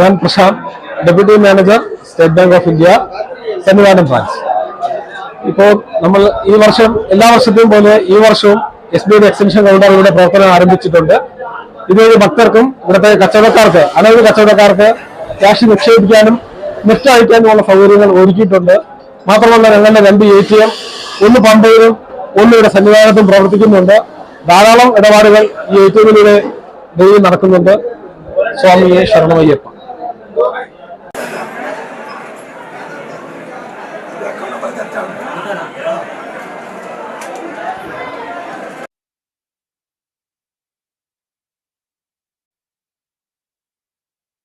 ഞാൻ Prashanth deputy manager State Bank of India തമിഴ്നാടൻ branch ഇപ്പോൾ നമ്മൾ ഈ വർഷം എല്ലാ വർഷത്തെയും പോലെ ഈ വർഷവും S B I extension counter ഇവിടെ പ്രവർത്തനം ആരംഭിച്ചിട്ടുണ്ട്. ഇതുവഴി ഭക്തർക്കും ഇവിടുത്തെ കച്ചവടക്കാർക്ക് അനവധി കച്ചവടക്കാർക്ക് ക്യാഷ് നിക്ഷേപിക്കാനും നെറ്റ് അയക്കാനുമുള്ള സൗകര്യങ്ങൾ ഒരുക്കിയിട്ടുണ്ട്. മാത്രമല്ല ഞങ്ങളുടെ രണ്ട് എ ടി എം ഒന്ന് പമ്പയിലും ഒന്ന് ഇവിടെ സന്നിധാനത്തും പ്രവർത്തിക്കുന്നുണ്ട്. ധാരാളം ഇടപാടുകൾ ഈ എ ടി എമ്മിലൂടെ ഡെയിലി നടക്കുന്നുണ്ട്. സ്വാമിയെ ശരണമയ്യപ്പ. തെറ്റാണ്.